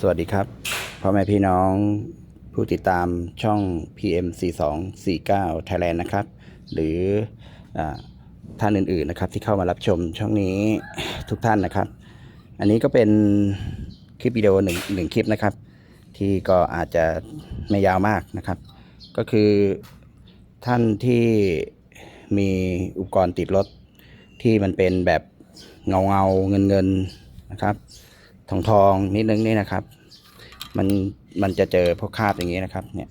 สวัสดีครับพ่อแม่พี่น้องผู้ติดตามช่อง PM 4249 Thailand นะครับ หรืออท่านอื่นๆนะครับที่เข้ามารับชมช่องนี้ทุกท่านนะครับ อันนี้ก็เป็นคลิปวิดีโอหนึ่งหนึ่งคลิปนะครับ ที่ก็อาจจะไม่ยาวมากนะครับ ก็คือท่านที่มีอุปกรณ์ติดรถที่มันเป็นแบบเงาเงาเงินเงินนะครับ ทองทองนิดนึงนี่นะครับ มันมันจะเจอพวกคราบอย่างนี้นะครับ เนี่ย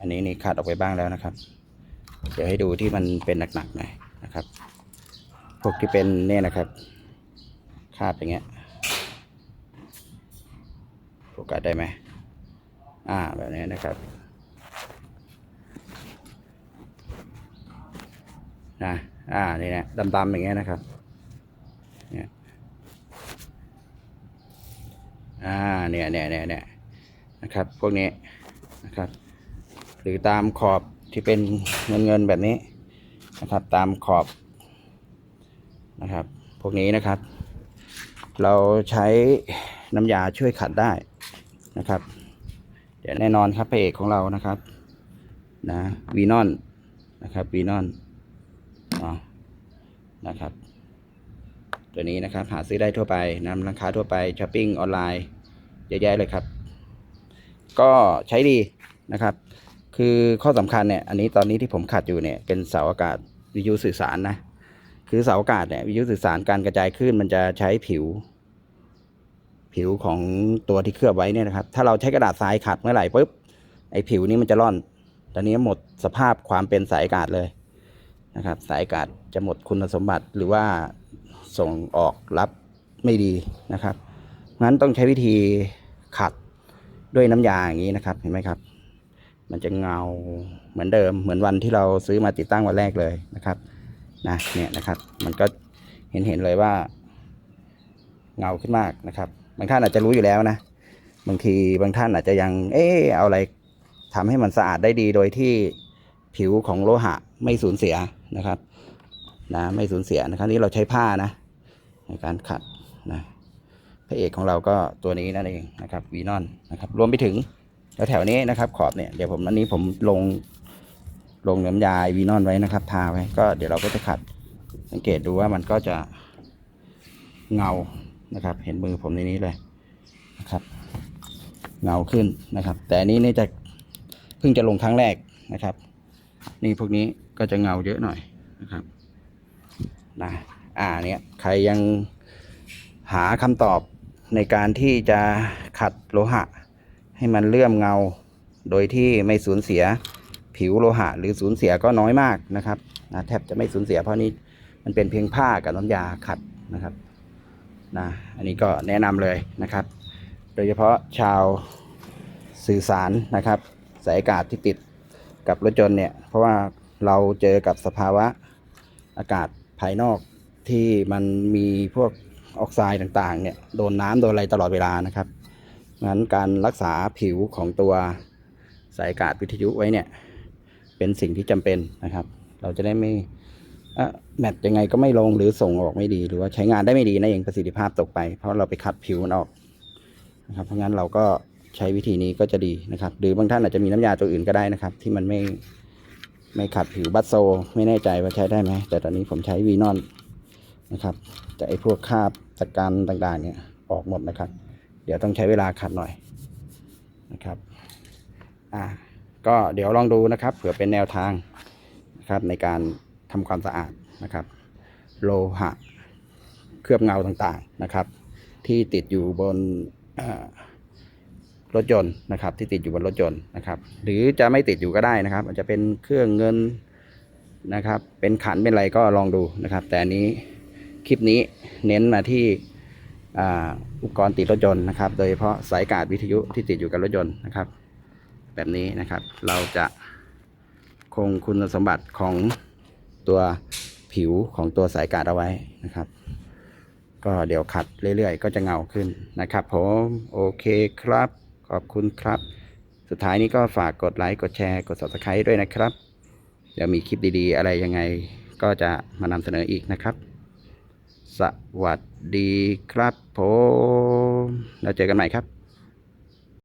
อันนี้นี่ขาดออกไปบ้างแล้วนะครับ เดี๋ยวให้ดูที่มันเป็นหนักๆหน่อยนะครับ พวกที่เป็นเนี่ยนะครับคราบอย่างเงี้ยโฟกัสได้ไหมอ่าแบบนี้นะครับนะอ่านี่นะดำๆอย่างเงี้ยนะครับเนี่ย อ่าเนี่ยเนี่ยเนี่ยเนี่ยนะครับ พวกนี้นะครับ หรือตามขอบที่เป็นเงินเงินแบบนี้นะครับ ตามขอบนะครับ พวกนี้นะครับ เราใช้น้ำยาช่วยขัดได้นะครับ เดี๋ยวแน่นอนครับพระเอกของเรานะครับนะวีนอนนะครับวีนอนอ๋อนะครับ ตัวนี้นะครับหาซื้อได้ทั่วไปนำราคาทั่วไปช้อปปิ้งออนไลน์ เยอะแยะเลยครับ ก็ใช้ดีนะครับ คือข้อสำคัญเนี่ยอันนี้ตอนนี้ที่ผมขัดอยู่เนี่ยเป็นเสาอากาศวิทยุสื่อสารนะคือเสาอากาศเนี่ยวิทยุสื่อสารการกระจายคลื่นมันจะใช้ผิว ผิวของตัวที่เคลือบไว้เนี่ยนะครับ ถ้าเราใช้กระดาษทรายขัดเมื่อไหร่ปุ๊บไอ้ผิวนี้มันจะร่อน ตอนนี้หมดสภาพความเป็นสายอากาศเลยนะครับ สายอากาศจะหมดคุณสมบัติหรือว่าส่งออกรับไม่ดีนะครับ งั้นต้องใช้วิธีขัดด้วยน้ำยาอย่างนี้นะครับ เห็นไหมครับ มันจะเงาเหมือนเดิม เหมือนวันที่เราซื้อมาติดตั้งวันแรกเลยนะครับนะเนี่ยนะครับ มันก็เห็นเห็นเลยว่า เงาขึ้นมากนะครับ บางท่านอาจจะรู้อยู่แล้วนะ บางทีบางท่านอาจจะยัง เออเอาอะไรทำให้มันสะอาดได้ดีโดยที่ผิวของโลหะไม่สูญเสียนะครับ นะไม่สูญเสียนะครับนี่เราใช้ผ้านะ ในการขัดนะ พระเอกของเราก็ตัวนี้นั่นเองนะครับวีนอนนะครับรวมไปถึงแถวๆนี้นะครับ ขอบเนี่ยเดี๋ยวผมอันนี้ผมลงลงน้ำยาวีนอนไว้นะครับ ทาไว้ก็เดี๋ยวเราก็จะขัดสังเกตดูว่ามันก็จะเงานะครับ เห็นมือผมในนี้เลยนะครับ เงาขึ้นนะครับ แต่อันนี้นี่จะเพิ่งจะลงครั้งแรกนะครับ นี่พวกนี้ก็จะเงาเยอะหน่อยนะครับนะอ่าเนี่ยใครยังหาคำตอบ ในการที่จะขัดโลหะ ให้มันเลื่อมเงา โดยที่ไม่สูญเสียผิวโลหะ หรือสูญเสียก็น้อยมากนะครับนะแทบจะไม่สูญเสียเพราะนี้มันเป็นเพียงผ้ากับน้ำยาขัดนะครับนะอันนี้ก็แนะนำเลยนะครับ โดยเฉพาะชาวสื่อสารนะครับ สายอากาศที่ติดกับรถยนต์เนี่ย เพราะว่าเราเจอกับสภาวะอากาศภายนอกที่มันมีพวก ออกไซด์ต่างๆเนี่ยโดนน้ำโดนอะไรตลอดเวลานะครับงั้นการรักษาผิวของตัวสายอากาศวิทยุไว้เนี่ยเป็นสิ่งที่จำเป็นนะครับ เราจะได้ไม่อะแมทยังไงก็ไม่ลงหรือส่งออกไม่ดี หรือว่าใช้งานได้ไม่ดีนั่นเองประสิทธิภาพตกไป เพราะเราไปขัดผิวมันออกนะครับเพราะงั้นเราก็ใช้วิธีนี้ก็จะดีนะครับ หรือบางท่านอาจจะมีน้ำยาตัวอื่นก็ได้นะครับ ที่มันไม่ไม่ขัดผิวบัตโซ ไม่แน่ใจว่าใช้ได้ไหมแต่ตอนนี้ผมใช้วีนอน นะครับแต่ไอ้พวกคาบตะการต่างๆเนี่ยออกหมดนะครับ เดี๋ยวต้องใช้เวลาขัดหน่อยนะครับอ่าก็เดี๋ยวลองดูนะครับ เผื่อเป็นแนวทางนะครับในการทำความสะอาดนะครับ โลหะเคลือบเงาต่างๆนะครับ ที่ติดอยู่บนรถยนต์นะครับ ที่ติดอยู่บนรถยนต์นะครับ หรือจะไม่ติดอยู่ก็ได้นะครับ อาจจะเป็นเครื่องเงินนะครับ เป็นขันเป็นอะไรก็ลองดูนะครับ แต่อันนี้ คลิปนี้เน้นมาที่อุปกรณ์ติดรถยนต์นะครับ โดยเฉพาะสายการวิทยุที่ติดอยู่กับรถยนต์นะครับ แบบนี้นะครับ เราจะคงคุณสมบัติของตัวผิวของตัวสายการเอาไว้นะครับ ก็เดี๋ยวขัดเรื่อยๆ ก็จะเงาขึ้นนะครับ ผมโอเคครับ ขอบคุณครับ สุดท้ายนี้ก็ฝากกดไลค์กดแชร์กด subscribe ด้วยนะครับ เดี๋ยวมีคลิปดีๆ อะไรยังไงก็จะมานำเสนออีกนะครับ สวัสดีครับผม แล้วเจอกันใหม่ครับ